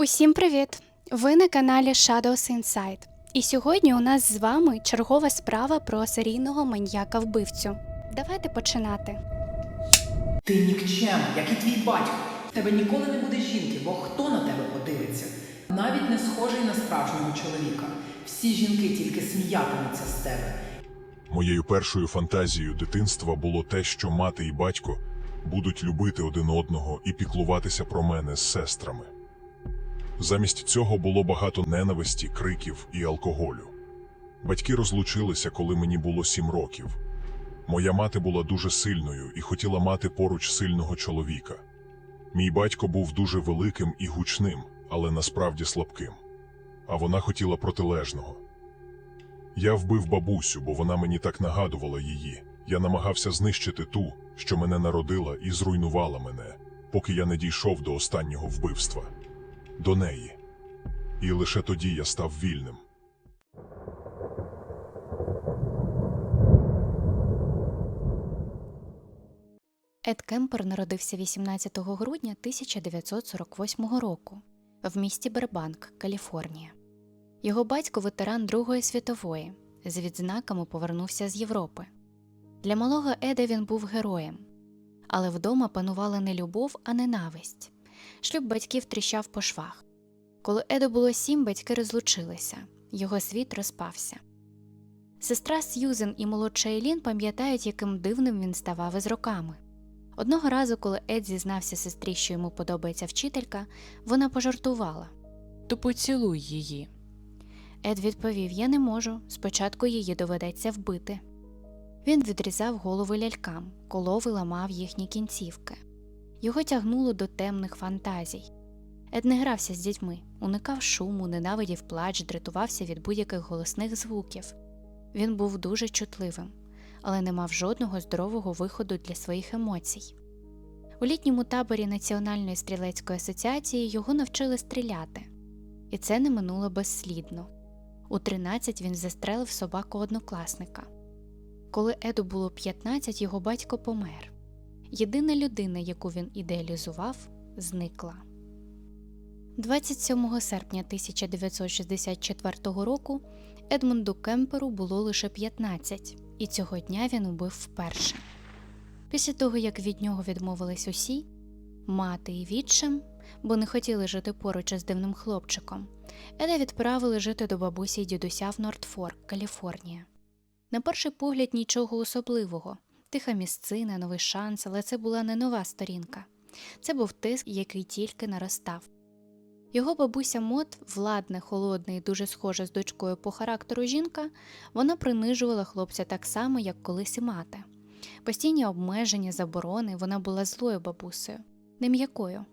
Усім привіт! Ви на каналі Shadows Inside. І сьогодні у нас з вами чергова справа про серійного маньяка вбивцю. Давайте починати. Ти нікчем, як і твій батько. В тебе ніколи не буде жінки, бо хто на тебе подивиться? Навіть не схожий на справжнього чоловіка. Всі жінки тільки сміятимуться з тебе. Моєю першою фантазією дитинства було те, що мати і батько будуть любити один одного і піклуватися про мене з сестрами. Замість цього було багато ненависті, криків і алкоголю. Батьки розлучилися, коли мені було сім років. Моя мати була дуже сильною і хотіла мати поруч сильного чоловіка. Мій батько був дуже великим і гучним, але насправді слабким. А вона хотіла протилежного. Я вбив бабусю, бо вона мені так нагадувала її. Я намагався знищити ту, що мене народила і зруйнувала мене, поки я не дійшов до останнього вбивства до неї. І лише тоді я став вільним. Ед Кемпер народився 18 грудня 1948 року в місті Бербанк, Каліфорнія. Його батько ветеран Другої світової, з відзнаками повернувся з Європи. Для малого Еда він був героєм, але вдома панувала не любов, а ненависть. Шлюб батьків тріщав по швах. Коли Еду було сім, батьки розлучилися, його світ розпався. Сестра Сьюзен і молодша Елін пам'ятають, яким дивним він ставав із роками. Одного разу, коли Ед зізнався сестрі, що йому подобається вчителька, вона пожартувала. То поцілуй її. Ед відповів: Я не можу, спочатку її доведеться вбити. Він відрізав голови лялькам, колов і ламав їхні кінцівки. Його тягнуло до темних фантазій. Ед не грався з дітьми, уникав шуму, ненавидів плач, дратувався від будь-яких голосних звуків. Він був дуже чутливим, але не мав жодного здорового виходу для своїх емоцій. У літньому таборі Національної стрілецької асоціації його навчили стріляти, і це не минуло безслідно. У 13 він застрелив собаку однокласника. Коли Еду було 15, його батько помер. Єдина людина, яку він ідеалізував, зникла. 27 серпня 1964 року Едмунду Кемперу було лише 15, і цього дня він убив вперше. Після того, як від нього відмовились усі мати і відчим, бо не хотіли жити поруч із дивним хлопчиком, Еда відправили жити до бабусі й дідуся в Нортфорк, Каліфорнія. На перший погляд нічого особливого, тиха місцина, новий шанс, але це була не нова сторінка. Це був тиск, який тільки наростав. Його бабуся Мот, владна, холодна і дуже схожа з дочкою по характеру жінка, вона принижувала хлопця так само, як колись і мати. Постійні обмеження, заборони, вона була злою бабусею, не м'якою.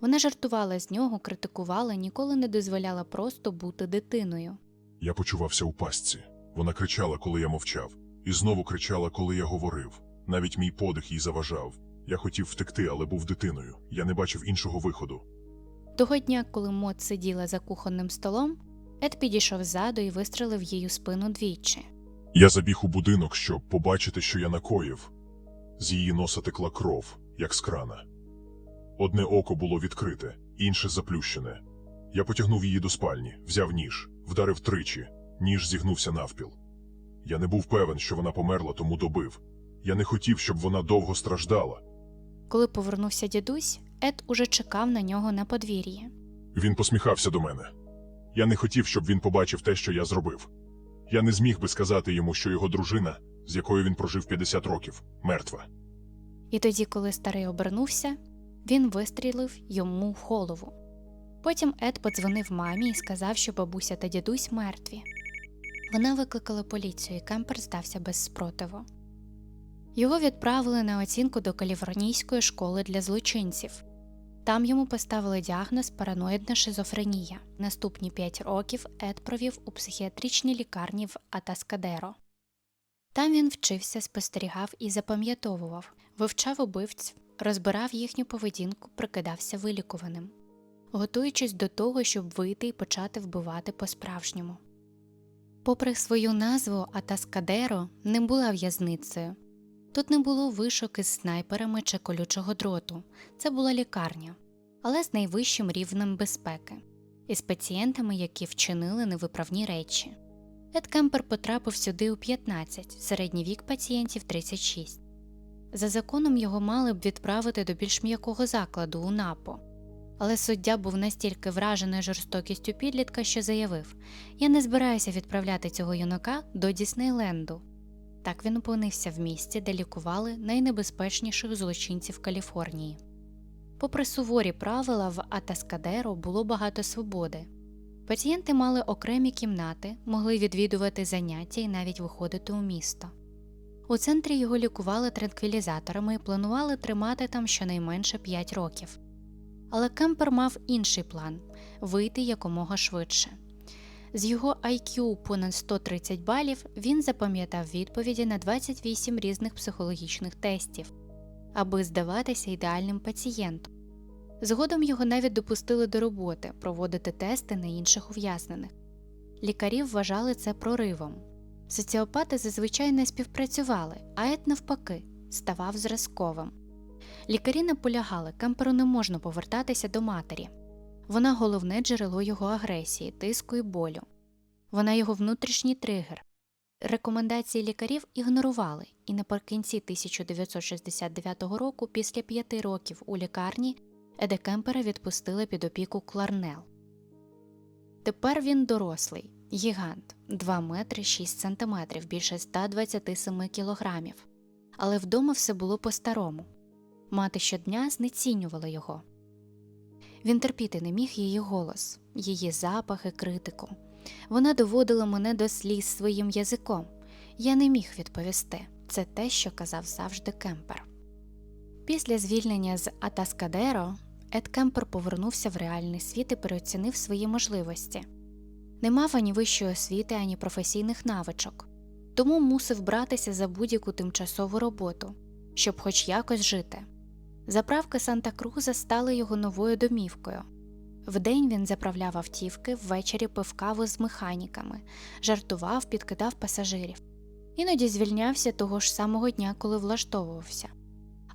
Вона жартувала з нього, критикувала, ніколи не дозволяла просто бути дитиною. Я почувався у пастці. Вона кричала, коли я мовчав, і знову кричала, коли я говорив. Навіть мій подих їй заважав. Я хотів втекти, але був дитиною. Я не бачив іншого виходу. Того дня, коли Мот сиділа за кухонним столом, Ед підійшов ззаду і вистрелив їй у спину двічі. Я забіг у будинок, щоб побачити, що я накоїв. З її носа текла кров, як з крана. Одне око було відкрите, інше заплющене. Я потягнув її до спальні, взяв ніж, вдарив тричі, ніж зігнувся навпіл. Я не був певен, що вона померла, тому добив. Я не хотів, щоб вона довго страждала. Коли повернувся дідусь, Ед уже чекав на нього на подвір'ї. Він посміхався до мене. Я не хотів, щоб він побачив те, що я зробив. Я не зміг би сказати йому, що його дружина, з якою він прожив 50 років, мертва. І тоді, коли старий обернувся, він вистрілив йому в голову. Потім Ед подзвонив мамі і сказав, що бабуся та дідусь мертві. Вона викликала поліцію, і Кемпер здався без спротиву. Його відправили на оцінку до Каліфорнійської школи для злочинців. Там йому поставили діагноз параноїдна шизофренія. Наступні п'ять років Ед провів у психіатричній лікарні в Атаскадеро. Там він вчився, спостерігав і запам'ятовував, вивчав убивць, розбирав їхню поведінку, прикидався вилікуваним, готуючись до того, щоб вийти і почати вбивати по-справжньому. Попри свою назву Атаскадеро не була в'язницею. Тут не було вишок із снайперами чи колючого дроту, це була лікарня. але з найвищим рівнем безпеки і з пацієнтами, які вчинили невиправні речі. Ед Кемпер потрапив сюди у 15, середній вік пацієнтів 36. За законом його мали б відправити до більш м'якого закладу у НАПО. Але суддя був настільки вражений жорстокістю підлітка, що заявив: Я не збираюся відправляти цього юнака до Діснейленду. Так він опинився в місці, де лікували найнебезпечніших злочинців Каліфорнії. Попри суворі правила, в Атаскадеро було багато свободи. Пацієнти мали окремі кімнати, могли відвідувати заняття і навіть виходити у місто. У центрі його лікували транквілізаторами і планували тримати там щонайменше 5 років. Але Кемпер мав інший план вийти якомога швидше. З його IQ понад 130 балів він запам'ятав відповіді на 28 різних психологічних тестів, аби здаватися ідеальним пацієнтом. Згодом його навіть допустили до роботи проводити тести на інших ув'язнених. Лікарі вважали це проривом. Соціопати зазвичай не співпрацювали, а Ед навпаки ставав зразковим. Лікарі наполягали, Кемперу не можна повертатися до матері. Вона головне джерело його агресії, тиску і болю. Вона його внутрішній тригер. Рекомендації лікарів ігнорували, і наприкінці 1969 року, після п'яти років у лікарні, Еде Кемпера відпустили під опіку Кларнел. Тепер він дорослий, гігант 2 метри 6 сантиметрів, більше 127 кілограмів. Але вдома все було по-старому. Мати щодня знецінювала його. Він терпіти не міг її голос, її запах і критику. Вона доводила мене до сліз своїм язиком. Я не міг відповісти. Це те, що казав завжди Кемпер. Після звільнення з Атаскадеро Ед Кемпер повернувся в реальний світ і переоцінив свої можливості. Не мав ані вищої освіти, ані професійних навичок, тому мусив братися за будь-яку тимчасову роботу, щоб хоч якось жити. Заправки Санта Круза стали його новою домівкою. Вдень він заправляв автівки, ввечері пив каву з механіками, жартував, підкидав пасажирів. Іноді звільнявся того ж самого дня, коли влаштовувався.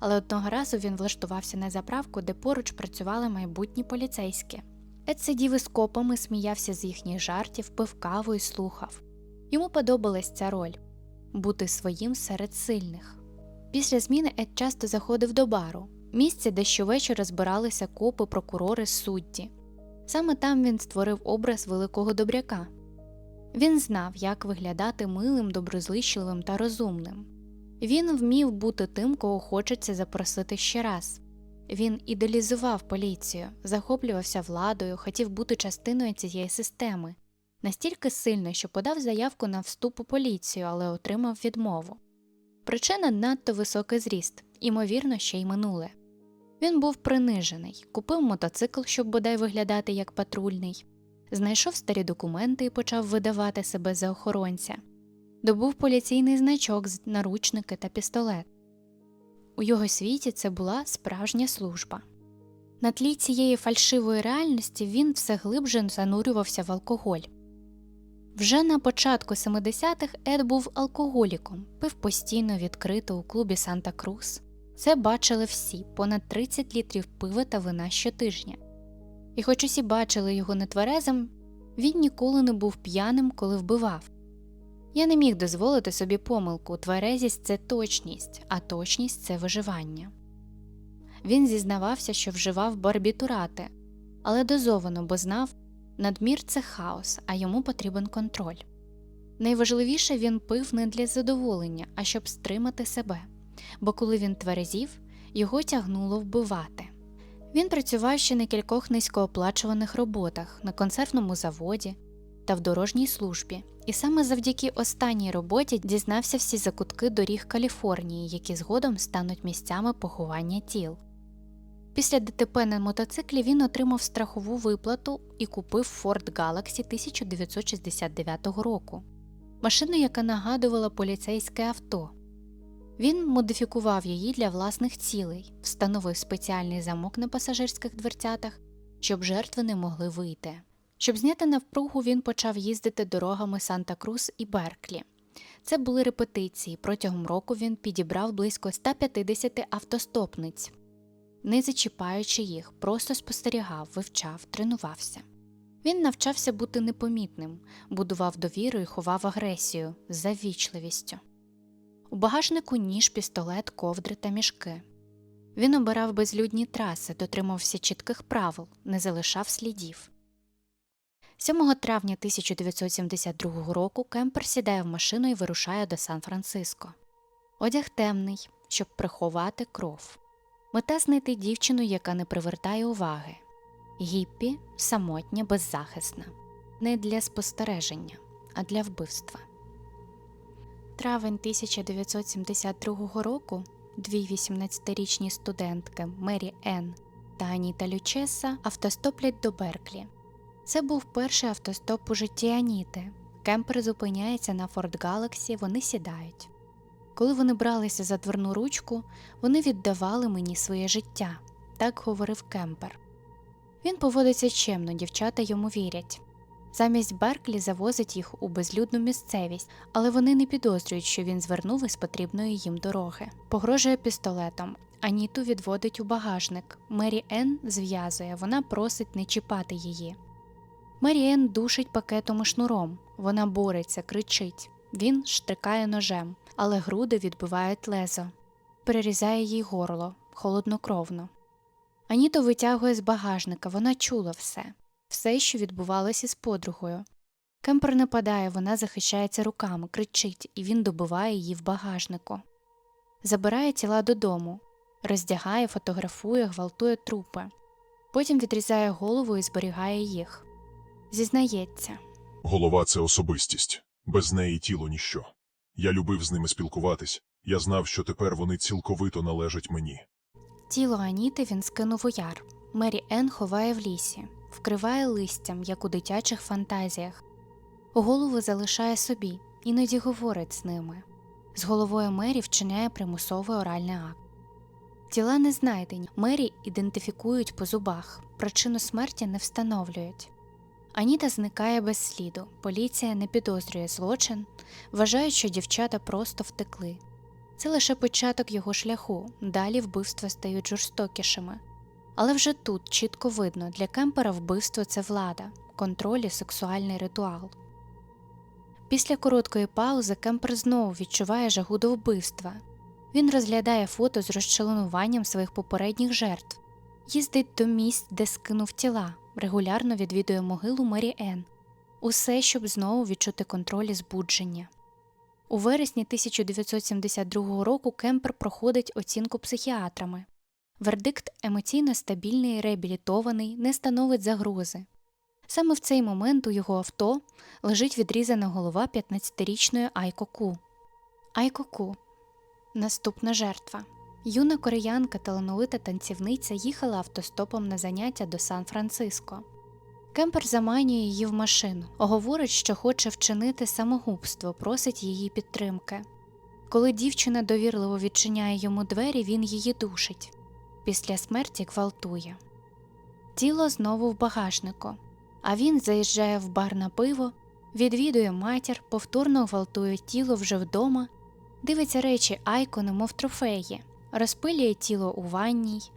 Але одного разу він влаштувався на заправку, де поруч працювали майбутні поліцейські. Ед сидів із копами, сміявся з їхніх жартів, пив каву і слухав. Йому подобалась ця роль бути своїм серед сильних. Після зміни Ед часто заходив до бару, місце, де щовечора збиралися копи, прокурори, судді. Саме там він створив образ великого добряка. Він знав, як виглядати милим, доброзичливим та розумним. Він вмів бути тим, кого хочеться запросити ще раз. Він ідеалізував поліцію, захоплювався владою, хотів бути частиною цієї системи, настільки сильно, що подав заявку на вступ у поліцію, але отримав відмову. Причина надто високий зріст, імовірно, ще й минуле. Він був принижений, купив мотоцикл, щоб бодай виглядати як патрульний, знайшов старі документи і почав видавати себе за охоронця, добув поліційний значок з наручники та пістолет. У його світі це була справжня служба. На тлі цієї фальшивої реальності він все глибше занурювався в алкоголь. Вже на початку 70-х Ед був алкоголіком, пив постійно відкрито у клубі Санта Крус. Це бачили всі понад 30 літрів пива та вина щотижня. І хоч усі бачили його нетверезим, він ніколи не був п'яним, коли вбивав. Я не міг дозволити собі помилку тверезість це точність, а точність це виживання. Він зізнавався, що вживав барбітурати, але дозовано, бо знав, надмір це хаос, а йому потрібен контроль. Найважливіше він пив не для задоволення, а щоб стримати себе, бо коли він тверезів, його тягнуло вбивати. Він працював ще на кількох низькооплачуваних роботах на консервному заводі та в дорожній службі, і саме завдяки останній роботі дізнався всі закутки доріг Каліфорнії, які згодом стануть місцями поховання тіл. Після ДТП на мотоциклі він отримав страхову виплату і купив Ford Galaxy 1969 року, машину, яка нагадувала поліцейське авто. Він модифікував її для власних цілей, встановив спеціальний замок на пасажирських дверцятах, щоб жертви не могли вийти. Щоб зняти навпругу, він почав їздити дорогами Санта Крус і Берклі. Це були репетиції. Протягом року він підібрав близько 150 автостопниць. не зачіпаючи їх, просто спостерігав, вивчав, тренувався. Він навчався бути непомітним, будував довіру і ховав агресію з заввічливістю. У багажнику ніж, пістолет, ковдри та мішки. Він обирав безлюдні траси, дотримався чітких правил, не залишав слідів. 7 травня 1972 року Кемпер сідає в машину і вирушає до Сан-Франциско. Одяг темний, щоб приховати кров. Мета знайти дівчину, яка не привертає уваги. Гіппі самотня, беззахисна, не для спостереження, а для вбивства. Травень 1972 року дві 18-річні студентки Мері Енн та Аніта Лючеса автостоплять до Берклі. Це був перший автостоп у житті Аніти. Кемпер зупиняється на Форт Галаксі, вони сідають. Коли вони бралися за дверну ручку, вони віддавали мені своє життя, так говорив Кемпер. Він поводиться чемно, дівчата йому вірять. Замість Берклі завозить їх у безлюдну місцевість, але вони не підозрюють, що він звернув із потрібної їм дороги. Погрожує пістолетом. Аніту відводить у багажник. Мері Енн зв'язує, вона просить не чіпати її. Мері Енн душить пакетом і шнуром. Вона бореться, кричить. Він штрикає ножем, але груди відбивають лезо. Перерізає їй горло, холоднокровно. Аніто витягує з багажника, вона чула все, все, що відбувалося з подругою. Кемпер нападає, вона захищається руками, кричить, і він добиває її в багажнику. Забирає тіла додому, роздягає, фотографує, гвалтує трупи. Потім відрізає голову і зберігає їх. Зізнається. Голова це особистість, без неї тіло ніщо. Я любив з ними спілкуватись, я знав, що тепер вони цілковито належать мені. Тіло Аніти він скинув у яр. Мері Енн ховає в лісі, вкриває листям, як у дитячих фантазіях. Голову залишає собі, іноді говорить з ними. З головою Мері вчиняє примусовий оральний акт. Тіла не знайдені, Мері ідентифікують по зубах, причину смерті не встановлюють. Аніта зникає без сліду, поліція не підозрює злочин, вважають, що дівчата просто втекли. Це лише початок його шляху, далі вбивства стають жорстокішими. Але вже тут чітко видно, для Кемпера вбивство це влада, контроль і сексуальний ритуал. Після короткої паузи Кемпер знову відчуває жагу до вбивства. Він розглядає фото з розчленуванням своїх попередніх жертв, їздить до місць, де скинув тіла, регулярно відвідує могилу Мері Енн. Усе, щоб знову відчути контроль і збудження. У вересні 1972 року Кемпер проходить оцінку психіатрами. Вердикт емоційно стабільний реабілітований, не становить загрози. Саме в цей момент у його авто лежить відрізана голова 15-річної Айко Ку. Айко Ку – наступна жертва. Юна кореянка, талановита танцівниця їхала автостопом на заняття до Сан-Франциско. Кемпер заманює її в машину, говорить, що хоче вчинити самогубство, просить її підтримки. Коли дівчина довірливо відчиняє йому двері, він її душить. Після смерті гвалтує. Тіло знову в багажнику, а він заїжджає в бар на пиво, відвідує матір, повторно гвалтує тіло вже вдома, дивиться речі Айко, немов трофеї, розпилює тіло у ванній,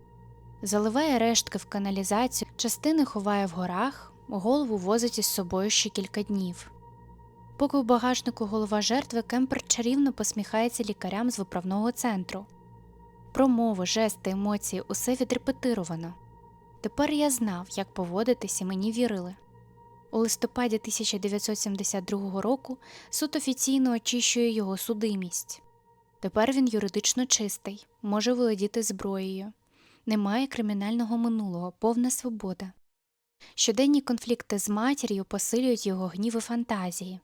заливає рештки в каналізацію, частини ховає в горах, голову возить із собою ще кілька днів. Поки в багажнику голова жертви Кемпер чарівно посміхається лікарям з виправного центру. Промови, жести, емоції усе відрепетировано. Тепер я знав, як поводитись, і мені вірили. У листопаді 1972 року суд офіційно очищує його судимість. Тепер він юридично чистий, може володіти зброєю, немає кримінального минулого, повна свобода. Щоденні конфлікти з матір'ю посилюють його гнів і фантазії.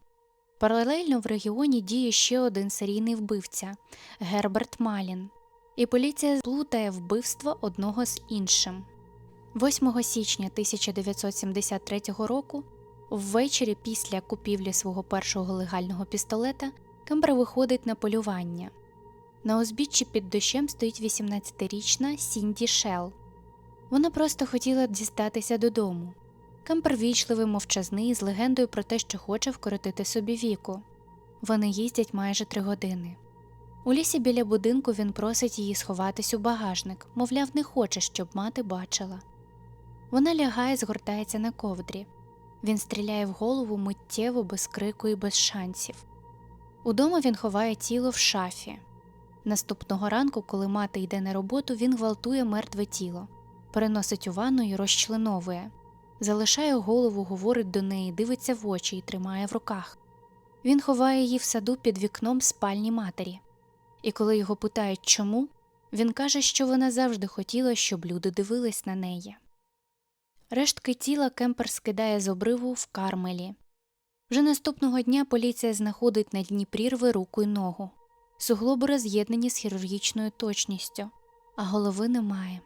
Паралельно в регіоні діє ще один серійний вбивця Герберт Малін, і поліція плутає вбивство одного з іншим. 8 січня 1973 року, ввечері після купівлі свого першого легального пістолета, Кембер виходить на полювання. На узбіччі під дощем стоїть 18-річна Сінді Шел. Вона просто хотіла дістатися додому. Кемпер вічливий, мовчазний, з легендою про те, що хоче вкоротити собі віку. Вони їздять майже три години. У лісі біля будинку він просить її сховатись у багажник, мовляв, не хоче, щоб мати бачила. Вона лягає, згортається на ковдрі. Він стріляє в голову миттєво, без крику і без шансів. Удома він ховає тіло в шафі. Наступного ранку, коли мати йде на роботу, він гвалтує мертве тіло, переносить у ванну і розчленовує. Залишає голову, говорить до неї, дивиться в очі і тримає в руках. Він ховає її в саду під вікном спальні матері. І коли його питають чому, він каже, що вона завжди хотіла, щоб люди дивились на неї. Рештки тіла Кемпер скидає з обриву в Кармелі. Вже наступного дня поліція знаходить на дні прірви руку й ногу. Суглоби роз'єднані з хірургічною точністю, а голови немає.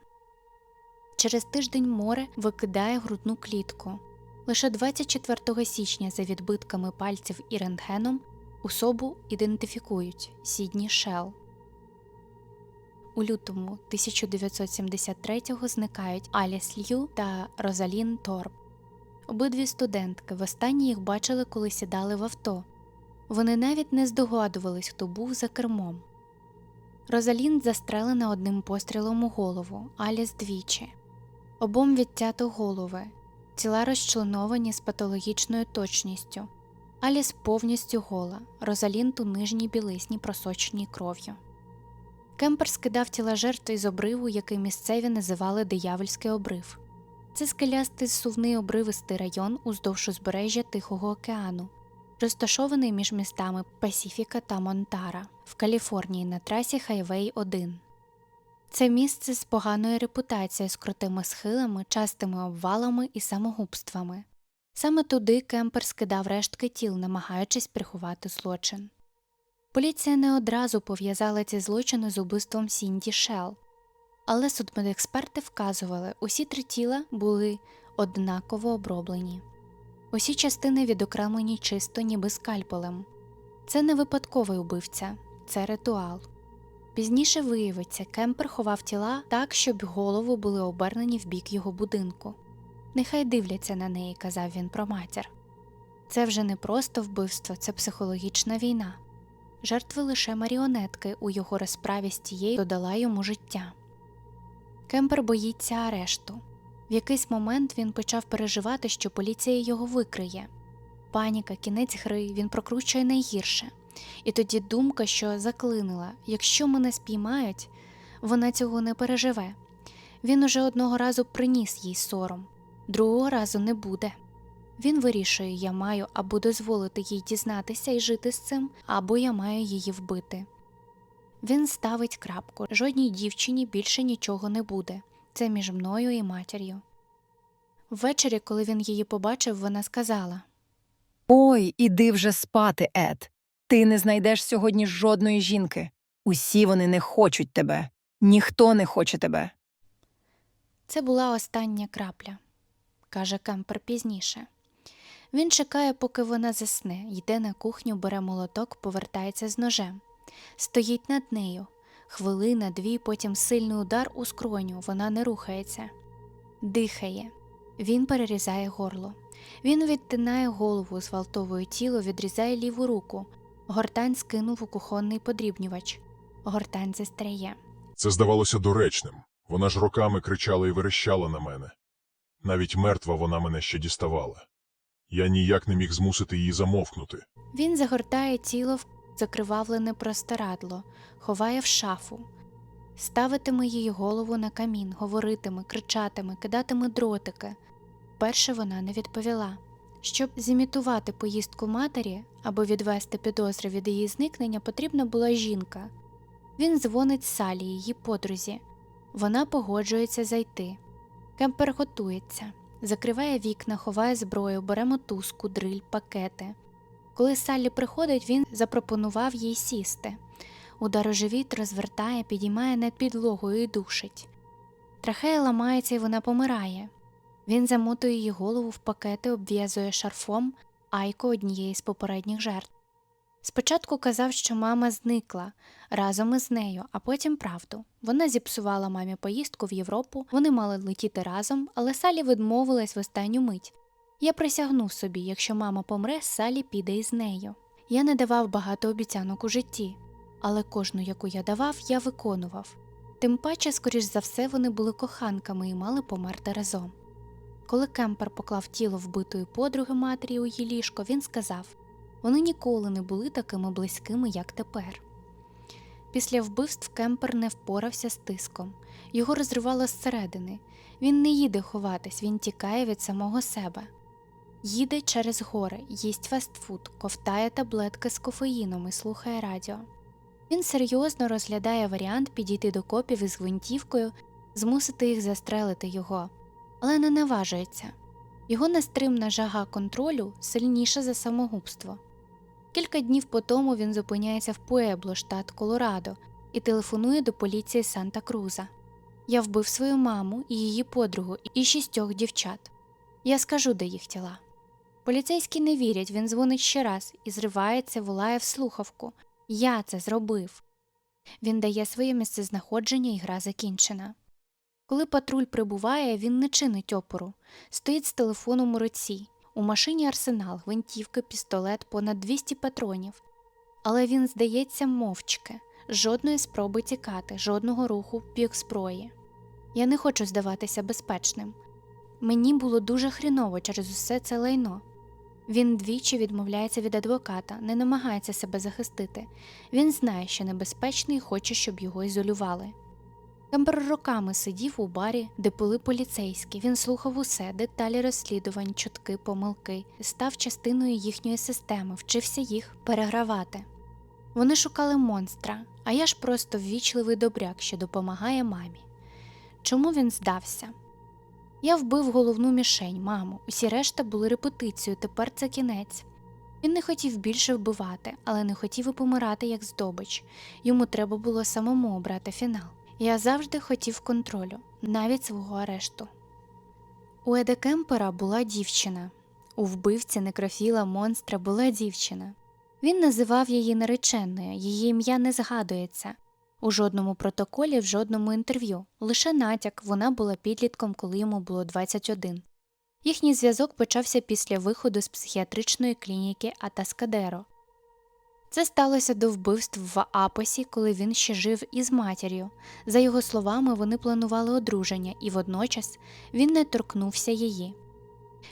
Через тиждень море викидає грудну клітку. Лише 24 січня за відбитками пальців і рентгеном особу ідентифікують Сідні Шел. У лютому 1973-го зникають Аліс Лью та Розалін Торп. Обидві студентки востаннє їх бачили, коли сідали в авто. Вони навіть не здогадувались, хто був за кермом. Розалін застрелена одним пострілом у голову, Аліс двічі. Обом відтято голови, тіла розчленовані з патологічною точністю. Аліс повністю гола, Розалінт у нижній білизні просоченій кров'ю. Кемпер скидав тіла жертв із обриву, який місцеві називали диявольський обрив. Це скелястий сувний обривистий район уздовж узбережжя Тихого океану, розташований між містами Пасіфіка та Монтара в Каліфорнії на трасі Хайвей 1. Це місце з поганою репутацією з крутими схилами, частими обвалами і самогубствами. Саме туди Кемпер скидав рештки тіл, намагаючись приховати злочин. Поліція не одразу пов'язала ці злочини з убивством Сінді Шел, але судмедексперти вказували, усі три тіла були однаково оброблені. Усі частини відокремлені чисто, ніби скальпелем. Це не випадковий убивця, це ритуал. Пізніше виявиться, Кемпер ховав тіла так, щоб голови були обернені в бік його будинку. Нехай дивляться на неї, казав він про матір. Це вже не просто вбивство, це психологічна війна. Жертви лише маріонетки у його розправі з тією додала йому життя. Кемпер боїться арешту. В якийсь момент він почав переживати, що поліція його викриє. Паніка, кінець гри, він прокручує найгірше. І тоді думка, що заклинила якщо мене спіймають, вона цього не переживе. Він уже одного разу приніс їй сором, другого разу не буде. Він вирішує, я маю або дозволити їй дізнатися і жити з цим, або я маю її вбити. Він ставить крапку жодній дівчині більше нічого не буде. Це між мною і матір'ю. Ввечері, коли він її побачив, вона сказала Ой, іди вже спати, Ед. Ти не знайдеш сьогодні жодної жінки. Усі вони не хочуть тебе. Ніхто не хоче тебе. Це була остання крапля, каже Кемпер пізніше. Він чекає, поки вона засне, йде на кухню, бере молоток, повертається з ножем. Стоїть над нею. Хвилина, дві, потім сильний удар у скроню, вона не рухається. Дихає. Він перерізає горло. Він відтинає голову, зґвалтовує тіло, відрізає ліву руку. Гортань скинув у кухонний подрібнювач. Гортань застряє. Це здавалося доречним. Вона ж роками кричала і верещала на мене. Навіть мертва вона мене ще діставала. Я ніяк не міг змусити її замовкнути. Він загортає тіло в закривавлене простирадло, ховає в шафу, ставитиме її голову на камін, говоритиме, кричатиме, кидатиме дротики. Перше вона не відповіла. Щоб зімітувати поїздку матері або відвести підозри від її зникнення, потрібна була жінка. Він дзвонить Салі, її подрузі. Вона погоджується зайти. Кемпер готується, закриває вікна, ховає зброю, бере мотузку, дриль, пакети. Коли Саллі приходить, він запропонував їй сісти. Удар у живіт розвертає, підіймає над підлогою і душить. Трахея ламається і вона помирає. Він замотує її голову в пакети, обв'язує шарфом айко однієї з попередніх жертв. Спочатку казав, що мама зникла разом із нею, а потім правду. Вона зіпсувала мамі поїздку в Європу, вони мали летіти разом, але Салі відмовилась в останню мить. Я присягнув собі, якщо мама помре, Салі піде із нею. Я не давав багато обіцянок у житті. але кожну, яку я давав, я виконував. Тим паче, скоріш за все, вони були коханками і мали померти разом. Коли Кемпер поклав тіло вбитої подруги матері у її ліжко, він сказав: вони ніколи не були такими близькими, як тепер. Після вбивств Кемпер не впорався з тиском, його розривало зсередини. Він не їде ховатись, він тікає від самого себе. Їде через гори, їсть фастфуд, ковтає таблетки з кофеїном і слухає радіо. Він серйозно розглядає варіант підійти до копів із гвинтівкою, змусити їх застрелити його, але не наважується. Його нестримна жага контролю сильніша за самогубство. Кілька днів по тому він зупиняється в Пуебло, штат Колорадо, і телефонує до поліції Санта Круза. Я вбив свою маму і її подругу і шістьох дівчат. Я скажу, де їх тіла. Поліцейські не вірять, він дзвонить ще раз і зривається, волає в слухавку. Я це зробив. Він дає своє місцезнаходження і гра закінчена. Коли патруль прибуває, він не чинить опору, стоїть з телефоном у руці. У машині арсенал, гвинтівки, пістолет, понад 200 патронів. Але він здається мовчки, жодної спроби тікати, жодного руху в бік зброї. Я не хочу здаватися безпечним. Мені було дуже хріново через усе це лайно. Він двічі відмовляється від адвоката, не намагається себе захистити. Він знає, що небезпечний і хоче, щоб його ізолювали. Кемпер роками сидів у барі, де пили поліцейські. Він слухав усе, деталі розслідувань, чутки, помилки, став частиною їхньої системи, вчився їх перегравати. Вони шукали монстра, а я ж просто ввічливий добряк, що допомагає мамі. Чому він здався? Я вбив головну мішень, маму. Усі решта були репетицією, тепер це кінець. Він не хотів більше вбивати, але не хотів і помирати як здобич. Йому треба було самому обрати фінал. Я завжди хотів контролю, навіть свого арешту. У Еда Кемпера була дівчина. У вбивці некрофіла монстра була дівчина. Він називав її нареченою, її ім'я не згадується. У жодному протоколі, в жодному інтерв'ю, лише натяк, вона була підлітком, коли йому було 21. Їхній зв'язок почався після виходу з психіатричної клініки Атаскадеро. Це сталося до вбивств в Апосі, коли він ще жив із матір'ю. За його словами, вони планували одруження, і водночас він не торкнувся її.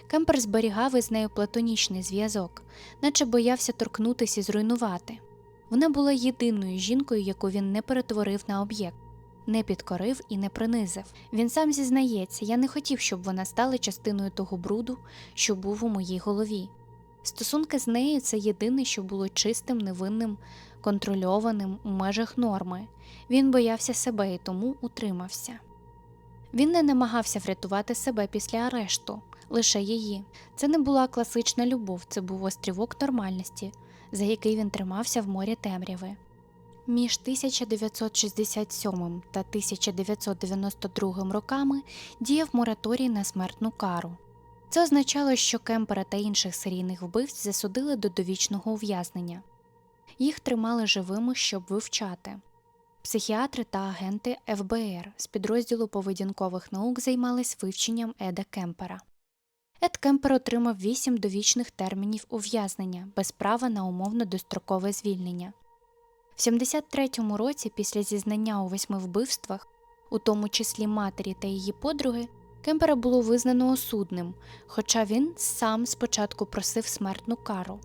Кемпер зберігав із нею платонічний зв'язок, наче боявся торкнутися і зруйнувати. Вона була єдиною жінкою, яку він не перетворив на об'єкт, не підкорив і не принизив. Він сам зізнається, я не хотів, щоб вона стала частиною того бруду, що був у моїй голові. Стосунки з нею це єдине, що було чистим, невинним, контрольованим у межах норми. Він боявся себе і тому утримався. Він не намагався врятувати себе після арешту, лише її. Це не була класична любов, це був острівок нормальності, за який він тримався в морі темряви. Між 1967 та 1992 роками діяв мораторій на смертну кару. Це означало, що Кемпера та інших серійних вбивць засудили до довічного ув'язнення. Їх тримали живими, щоб вивчати. Психіатри та агенти ФБР з підрозділу поведінкових наук займались вивченням Еда Кемпера. Ед Кемпер отримав 8 довічних термінів ув'язнення без права на умовно дострокове звільнення. В 73-му році, після зізнання у восьми вбивствах, у тому числі матері та її подруги, Кемпера було визнано осудним, хоча він сам спочатку просив смертну кару.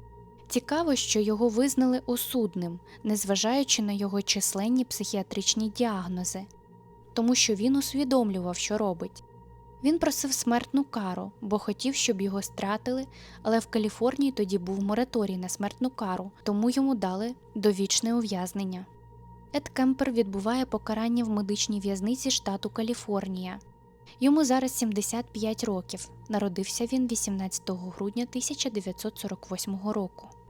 Цікаво, що його визнали осудним, незважаючи на його численні психіатричні діагнози, тому що він усвідомлював, що робить. Він просив смертну кару, бо хотів, щоб його стратили, але в Каліфорнії тоді був мораторій на смертну кару, тому йому дали довічне ув'язнення. Ед Кемпер відбуває покарання в медичній в'язниці штату Каліфорнія. Йому зараз 75 років. Народився він 18 грудня 1948 року.